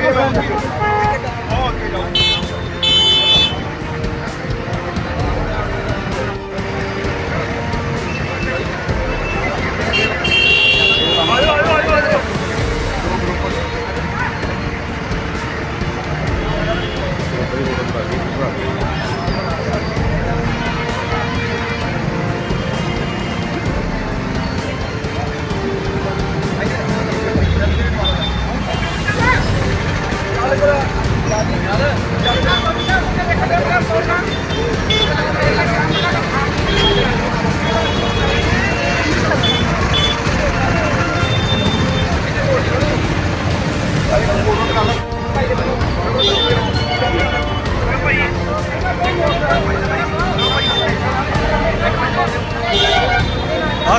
ਆ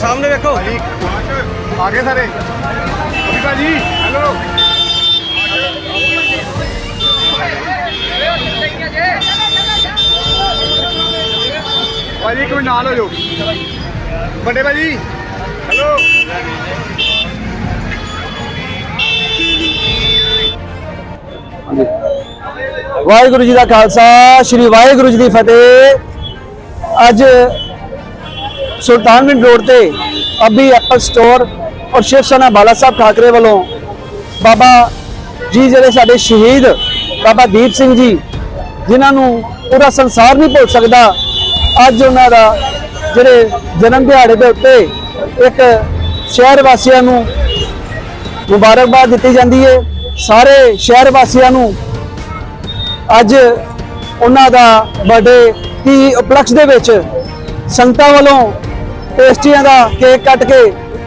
ਸਾਹਮਣੇ ਵੇਖੋ। ਆ ਗਏ ਸਾਰੇ। ਅਭੀ ਭਾਜੀ ਹੈਲੋ ਭਾਜੀ ਕੋਈ ਨਾਲ ਹੋ ਜਾਓ। ਵੱਡੇ ਭਾਜੀ ਹੈਲੋ ਵਾਹਿਗੁਰੂ ਜੀ ਦਾ ਖਾਲਸਾ ਸ੍ਰੀ ਵਾਹਿਗੁਰੂ ਜੀ ਦੀ ਫਤਿਹ। ਅੱਜ ਸੁਲਤਾਨਵਿੰਡ ਰੋਡ ਤੇ ਅਬੀ ਐਪਲ ਸਟੋਰ ਔਰ ਸ਼ਿਵ ਸੈਨਾ ਬਾਲਾ ਸਾਹਿਬ ਠਾਕਰੇ ਵੱਲੋਂ ਬਾਬਾ ਜੀ ਜਿਹੜੇ ਸਾਡੇ ਸ਼ਹੀਦ ਬਾਬਾ ਦੀਪ ਸਿੰਘ ਜੀ ਜਿਨ੍ਹਾਂ ਨੂੰ ਪੂਰਾ ਸੰਸਾਰ ਨਹੀਂ ਭੁੱਲ ਸਕਦਾ ਅੱਜ ਉਹਨਾਂ ਦਾ ਜਿਹੜੇ ਜਨਮ ਦਿਹਾੜੇ ਦੇ ਉੱਤੇ ਇੱਕ ਸ਼ਹਿਰ ਵਾਸੀਆਂ ਨੂੰ ਮੁਬਾਰਕਬਾਦ ਦਿੱਤੀ ਜਾਂਦੀ ਹੈ ਸਾਰੇ ਸ਼ਹਿਰ ਵਾਸੀਆਂ ਨੂੰ ਅੱਜ ਉਹਨਾਂ ਦਾ ਬਰਥਡੇ ਦੀ ਉਪਲਕਸ਼ ਦੇ ਵਿੱਚ ਸੰਗਤਾਂ ਵੱਲੋਂ ਪੇਸਟਰੀਆਂ ਦਾ ਕੇਕ ਕੱਟ ਕੇ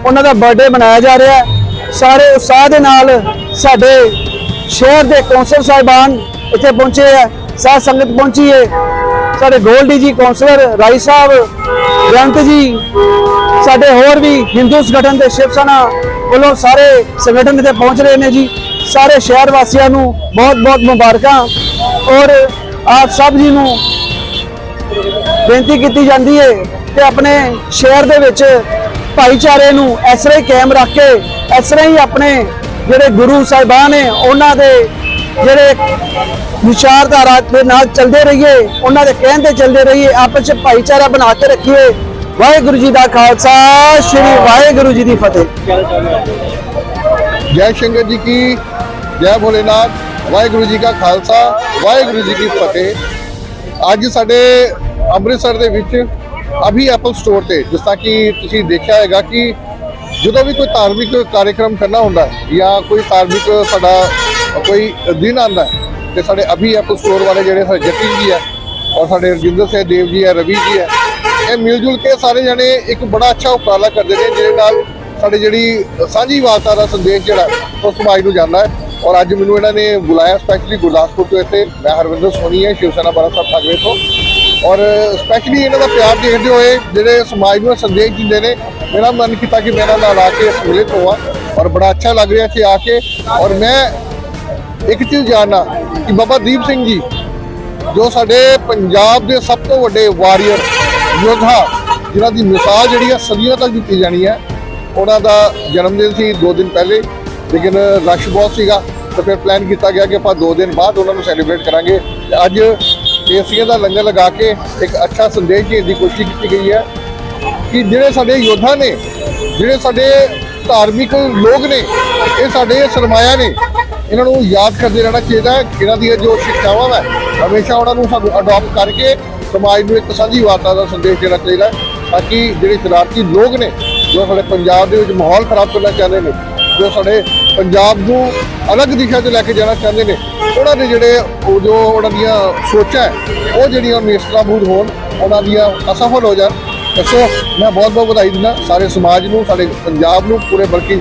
ਉਹਨਾਂ ਦਾ ਬਰਥਡੇ ਮਨਾਇਆ ਜਾ ਰਿਹਾ ਹੈ। ਸਾਰੇ ਉਤਸ਼ਾਹ ਦੇ ਨਾਲ ਸਾਡੇ ਸ਼ਹਿਰ ਦੇ ਕੌਂਸਲ ਸਾਹਿਬਾਨ ਇੱਥੇ ਪਹੁੰਚੇ ਹੈ। ਸਾਧ ਸੰਗਤ ਪਹੁੰਚੀ ਹੈ। ਸਾਡੇ ਗੋਲਡੀ ਜੀ ਕੌਂਸਲਰ, ਰਾਈ ਸਾਹਿਬ ਬੇਅੰਤ ਜੀ, ਸਾਡੇ ਹੋਰ ਵੀ ਹਿੰਦੂ ਸੰਗਠਨ ਦੇ ਸ਼ਿਵ ਸੈਨਾ ਵੱਲੋਂ ਸਾਰੇ ਸੰਗਠਨ ਇੱਥੇ ਪਹੁੰਚ ਰਹੇ ਨੇ ਜੀ। ਸਾਰੇ ਸ਼ਹਿਰ ਵਾਸੀਆਂ ਨੂੰ ਬਹੁਤ ਬਹੁਤ ਮੁਬਾਰਕਾਂ ਔਰ ਆਪ ਸਭ ਜੀ ਨੂੰ ਬੇਨਤੀ ਕੀਤੀ ਜਾਂਦੀ ਹੈ ਕਿ ਆਪਣੇ ਸ਼ਹਿਰ ਦੇ ਵਿੱਚ ਭਾਈਚਾਰੇ ਨੂੰ ਇਸ ਤਰ੍ਹਾਂ ਹੀ ਕਾਇਮ ਰੱਖ ਕੇ, ਇਸ ਤਰ੍ਹਾਂ ਹੀ ਆਪਣੇ ਜਿਹੜੇ ਗੁਰੂ ਸਾਹਿਬਾਨ ਨੇ, ਉਹਨਾਂ ਦੇ ਜਿਹੜੇ ਵਿਚਾਰਧਾਰਾ ਦੇ ਨਾਲ ਚੱਲਦੇ ਰਹੀਏ, ਉਹਨਾਂ ਦੇ ਕਹਿਣ ਤੇ ਚੱਲਦੇ ਰਹੀਏ, ਆਪਸ ਵਿੱਚ ਭਾਈਚਾਰਾ ਬਣਾ ਕੇ ਰੱਖੀਏ। ਵਾਹਿਗੁਰੂ ਜੀ ਦਾ ਖਾਲਸਾ, ਸ੍ਰੀ ਵਾਹਿਗੁਰੂ ਜੀ ਦੀ ਫਤਿਹ। ਜੈ ਸ਼ੰਕਰ ਜੀ ਕੀ, ਜੈ ਭੋਲੇਨਾਥ, ਵਾਹਿਗੁਰੂ ਜੀ ਕਾ ਖਾਲਸਾ, ਵਾਹਿਗੁਰੂ ਜੀ ਕੀ ਫਤਿਹ। ਅੱਜ ਸਾਡੇ ਅੰਮ੍ਰਿਤਸਰ ਦੇ ਵਿੱਚ ਅਭੀ ਐਪਲ ਸਟੋਰ ਤੇ, ਜਿਸ ਤਰ੍ਹਾਂ ਕਿ ਤੁਸੀਂ ਦੇਖਿਆ ਹੈਗਾ ਕਿ ਜਦੋਂ ਵੀ ਕੋਈ ਧਾਰਮਿਕ ਕਾਰਜਕ੍ਰਮ ਕਰਨਾ ਹੁੰਦਾ ਜਾਂ ਕੋਈ ਧਾਰਮਿਕ ਸਾਡਾ ਕੋਈ ਦਿਨ ਆਉਂਦਾ ਹੈ, ਤੇ ਸਾਡੇ ਅਭੀ ਐਪਲ ਸਟੋਰ ਵਾਲੇ ਜਿਹੜੇ ਸਾਡੇ ਜਤਿਨ ਜੀ ਹੈ ਔਰ ਸਾਡੇ ਰਜਿੰਦਰ ਸਿੰਘ ਦੇਵ ਜੀ ਹੈ, ਰਵੀ ਜੀ ਹੈ, ਇਹ ਮਿਲ ਜੁਲ ਕੇ ਸਾਰੇ ਜਣੇ ਇੱਕ ਬੜਾ ਅੱਛਾ ਉਪਰਾਲਾ ਕਰਦੇ ਨੇ, ਜਿਹਦੇ ਨਾਲ ਸਾਡੇ ਜਿਹੜੀ ਸਾਂਝੀ ਵਾਰਤਾ ਦਾ ਸੰਦੇਸ਼ ਜਿਹੜਾ ਉਹ ਸਮਾਜ ਨੂੰ ਜਾਂਦਾ ਹੈ। ਔਰ ਅੱਜ ਮੈਨੂੰ ਇਹਨਾਂ ਨੇ ਬੁਲਾਇਆ ਸਪੈਸ਼ਲੀ ਗੁਰਦਾਸਪੁਰ ਤੋਂ ਇੱਥੇ, ਮੈਂ ਹਰਵਿੰਦਰ ਸੋਨੀ ਹੈ ਸ਼ਿਵ ਸੈਨਾ ਬਾਰਾ ਸਾਹਿਬ ਠਾਕਰੇ ਤੋਂ। ਔਰ ਸਪੈਸ਼ਲੀ ਇਹਨਾਂ ਦਾ ਪਿਆਰ ਦੇਖਦੇ ਹੋਏ ਜਿਹੜੇ ਸਮਾਜ ਨੂੰ ਸੰਦੇਸ਼ ਦਿੰਦੇ ਨੇ, ਮੇਰਾ ਮਨ ਕੀਤਾ ਕਿ ਮੈਂ ਇਹਨਾਂ ਨਾਲ ਆ ਕੇ ਸਮਿਲਿਤ ਹੋਵਾਂ ਔਰ ਬੜਾ ਅੱਛਾ ਲੱਗ ਰਿਹਾ ਇੱਥੇ ਆ ਕੇ। ਔਰ ਮੈਂ ਇੱਕ ਚੀਜ਼ ਜਾਣਨਾ ਕਿ ਬਾਬਾ ਦੀਪ ਸਿੰਘ ਜੀ, ਜੋ ਸਾਡੇ ਪੰਜਾਬ ਦੇ ਸਭ ਤੋਂ ਵੱਡੇ ਵਾਰੀਅਰ, ਯੋਧਾ, ਜਿਨ੍ਹਾਂ ਦੀ ਮਿਸਾਲ ਜਿਹੜੀ ਹੈ ਸਦੀਆਂ ਤੱਕ ਦਿੱਤੀ ਜਾਣੀ ਹੈ ਉਹਨਾਂ ਦਾ ਜਨਮ ਦਿਨ ਸੀ 2 ਦਿਨ ਪਹਿਲੇ, ਲੇਕਿਨ ਰਸ਼ ਬਹੁਤ ਸੀਗਾ, ਤਾਂ ਫਿਰ ਪਲਾਨ ਕੀਤਾ ਗਿਆ ਕਿ ਆਪਾਂ 2 ਦਿਨ ਬਾਅਦ ਉਹਨਾਂ ਨੂੰ ਸੈਲੀਬ੍ਰੇਟ ਕਰਾਂਗੇ। ਤੇ ਅੱਜ ਕੇਸੀਆਂ ਦਾ ਲੰਗਰ ਲਗਾ ਕੇ ਇੱਕ ਅੱਛਾ ਸੰਦੇਸ਼ ਦੇਣ ਦੀ ਕੋਸ਼ਿਸ਼ ਕੀਤੀ ਗਈ ਹੈ ਕਿ ਜਿਹੜੇ ਸਾਡੇ ਯੋਧਾ ਨੇ, ਜਿਹੜੇ ਸਾਡੇ ਧਾਰਮਿਕ ਲੋਕ ਨੇ, ਇਹ ਸਾਡੇ ਸਰਮਾਇਆ ਨੇ, ਇਹਨਾਂ ਨੂੰ ਯਾਦ ਕਰਦੇ ਰਹਿਣਾ ਚਾਹੀਦਾ ਹੈ। ਇਹਨਾਂ ਦੀਆਂ ਜੋ ਸਿੱਖਿਆਵਾਂ ਹੈ ਹਮੇਸ਼ਾ ਉਹਨਾਂ ਨੂੰ ਸਾਨੂੰ ਅਡਾਪਟ ਕਰਕੇ ਸਮਾਜ ਨੂੰ ਇੱਕ ਸਾਂਝੀ ਵਾਰਤਾ ਦਾ ਸੰਦੇਸ਼ ਦੇਣਾ ਚਾਹੀਦਾ ਤਾਂ ਕਿ ਜਿਹੜੇ ਸ਼ਰਾਰਤੀ ਲੋਕ ਨੇ, ਜੋ ਸਾਡੇ ਪੰਜਾਬ ਦੇ ਵਿੱਚ ਮਾਹੌਲ ਖਰਾਬ ਕਰਨਾ ਚਾਹੁੰਦੇ ਨੇ ਜੋ ਸਾਡੇ ਪੰਜਾਬ ਨੂੰ ਅਲੱਗ ਦਿਸ਼ਾ 'ਚ ਲੈ ਕੇ ਜਾਣਾ ਚਾਹੁੰਦੇ ਨੇ, ਉਹਨਾਂ ਦੇ ਜਿਹੜੇ ਉਹ ਜੋ ਉਹਨਾਂ ਦੀਆਂ ਸੋਚਾਂ ਉਹ ਜਿਹੜੀਆਂ ਨਿਸ਼ਟਰਾਬੂਦ ਹੋਣ, ਉਹਨਾਂ ਦੀਆਂ ਅਸਫਲ ਹੋ ਜਾਣ। ਦੱਸੋ, ਮੈਂ ਬਹੁਤ ਬਹੁਤ ਵਧਾਈ ਦਿੰਦਾ ਸਾਰੇ ਸਮਾਜ ਨੂੰ, ਸਾਡੇ ਪੰਜਾਬ ਨੂੰ ਪੂਰੇ, ਬਲਕਿ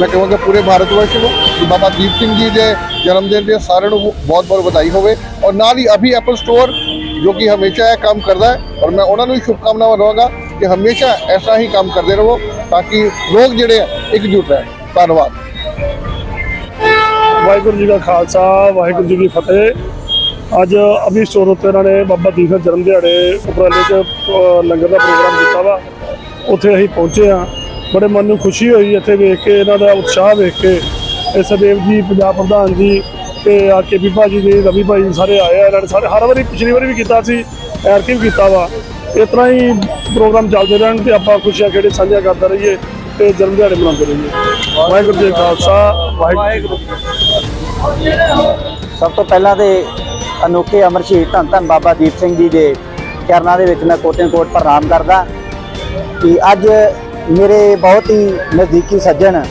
ਮੈਂ ਕਹਾਂਗਾ ਪੂਰੇ ਭਾਰਤ ਵਰਸ਼ ਨੂੰ, ਕਿ ਬਾਬਾ ਦੀਪ ਸਿੰਘ ਜੀ ਦੇ ਜਨਮ ਦਿਨ ਦੇ ਸਾਰਿਆਂ ਨੂੰ ਬਹੁਤ ਬਹੁਤ ਵਧਾਈ ਹੋਵੇ। ਔਰ ਨਾਲ ਹੀ ਅਭੀ ਐਪਲ ਸਟੋਰ ਜੋ ਕਿ ਹਮੇਸ਼ਾ ਇਹ ਕੰਮ ਕਰਦਾ ਹੈ, ਔਰ ਮੈਂ ਉਹਨਾਂ ਨੂੰ ਵੀ ਸ਼ੁਭਕਾਮਨਾਵਾਂ ਦਵਾਂਗਾ ਕਿ ਹਮੇਸ਼ਾ ਐਸਾ ਹੀ ਕੰਮ ਕਰਦੇ ਰਹੋ, ਤਾਂ ਕਿ ਲੋਕ ਜਿਹੜੇ ਆ, ਇਕਜੁੱਟ ਰਹਿਣ। ਧੰਨਵਾਦ। ਵਾਹਿਗੁਰੂ ਜੀ ਕਾ ਖਾਲਸਾ, ਵਾਹਿਗੁਰੂ ਜੀ ਕੀ ਫਤਿਹ। ਅੱਜ ਅਭੀ ਸਟੋਰ ਉੱਤੇ ਇਹਨਾਂ ਨੇ ਬਾਬਾ ਦੀਪ ਜਨਮ ਦਿਹਾੜੇ ਉਪਰਾਲੇ 'ਚ ਲੰਗਰ ਦਾ ਪ੍ਰੋਗਰਾਮ ਕੀਤਾ ਵਾ। ਉੱਥੇ ਅਸੀਂ ਪਹੁੰਚੇ ਆ ਬੜੇ ਮਨ ਨੂੰ ਖੁਸ਼ੀ ਹੋਈ ਇੱਥੇ ਵੇਖ ਕੇ, ਇਹਨਾਂ ਦਾ ਉਤਸ਼ਾਹ ਵੇਖ ਕੇ। ਇਹ ਸਦੇਵ ਜੀ, ਪੰਜਾਬ ਪ੍ਰਧਾਨ ਜੀ ਤੇ ਆ ਕੇ ਵੀ ਭਾਜੀ ਜੀ, ਰਵੀ ਭਾਈ ਜੀ ਸਾਰੇ ਆਏ ਆ। ਇਹਨਾਂ ਨੇ ਸਾਰੇ ਹਰ ਵਾਰੀ ਪਿਛਲੀ ਵਾਰੀ ਵੀ ਕੀਤਾ ਸੀ ਐਰਕੀ ਵੀ ਕੀਤਾ ਵਾ। ਇਸ ਤਰ੍ਹਾਂ ਹੀ ਪ੍ਰੋਗਰਾਮ ਚੱਲਦੇ ਰਹਿਣ ਤੇ ਆਪਾਂ ਖੁਸ਼ੀਆਂ ਖੇੜੇ ਸਾਂਝਾ ਕਰਦੇ ਰਹੀਏ। ਤੇ ਜਨਮ ਦਿਹਾੜੇ ਮਨਾਉਂਦੇ ਰਹੀਏ ਵਾਹਿਗੁਰੂ ਜੀ ਕਾ ਖਾਲਸਾ, ਵਾਹਿਗੁਰੂ ਜੀ ਕੀ ਫਤਿਹ। ਸਭ ਤੋਂ ਪਹਿਲਾਂ ਤੇ ਅਨੋਖੇ ਅਮਰ ਸ਼ਹੀਦ ਧੰਨ ਧੰਨ ਬਾਬਾ ਦੀਪ ਸਿੰਘ ਜੀ ਦੇ ਚਰਨਾਂ ਦੇ ਵਿੱਚ ਮੈਂ ਕੋਟੇ ਕੋਟ ਪ੍ਰਣਾਮ ਕਰਦਾ ਕਿ ਅੱਜ ਮੇਰੇ ਬਹੁਤ ਹੀ ਨਜ਼ਦੀਕੀ ਸੱਜਣ,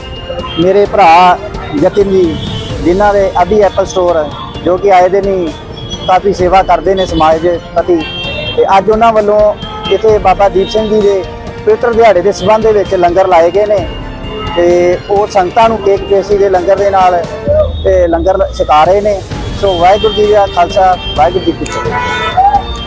ਮੇਰੇ ਭਰਾ ਜਤਿਨ ਜੀ, ਜਿਨ੍ਹਾਂ ਦੇ ਅਭੀ ਐਪਲ ਸਟੋਰ ਜੋ ਕਿ ਆਏ ਦਿਨ ਹੀ ਕਾਫੀ ਸੇਵਾ ਕਰਦੇ ਨੇ ਸਮਾਜ ਦੇ ਪ੍ਰਤੀ, ਤੇ ਅੱਜ ਉਹਨਾਂ ਵੱਲੋਂ ਇੱਥੇ ਬਾਬਾ ਦੀਪ ਸਿੰਘ ਜੀ ਦੇ ਪਵਿੱਤਰ ਦਿਹਾੜੇ ਦੇ ਸਬੰਧ ਦੇ ਵਿੱਚ ਲੰਗਰ ਲਾਏ ਗਏ ਨੇ ਤੇ ਉਹ ਸੰਗਤਾਂ ਨੂੰ ਕੇਕ ਪੇਸੀ ਦੇ ਲੰਗਰ ਦੇ ਨਾਲ ਤੇ ਲੰਗਰ ਛਕਾ ਰਹੇ ਨੇ। ਸੋ ਵਾਹਿਗੁਰੂ ਜੀ ਦਾ ਖਾਲਸਾ, ਵਾਹਿਗੁਰੂ ਜੀ ਕੀ ਫਤਿਹ।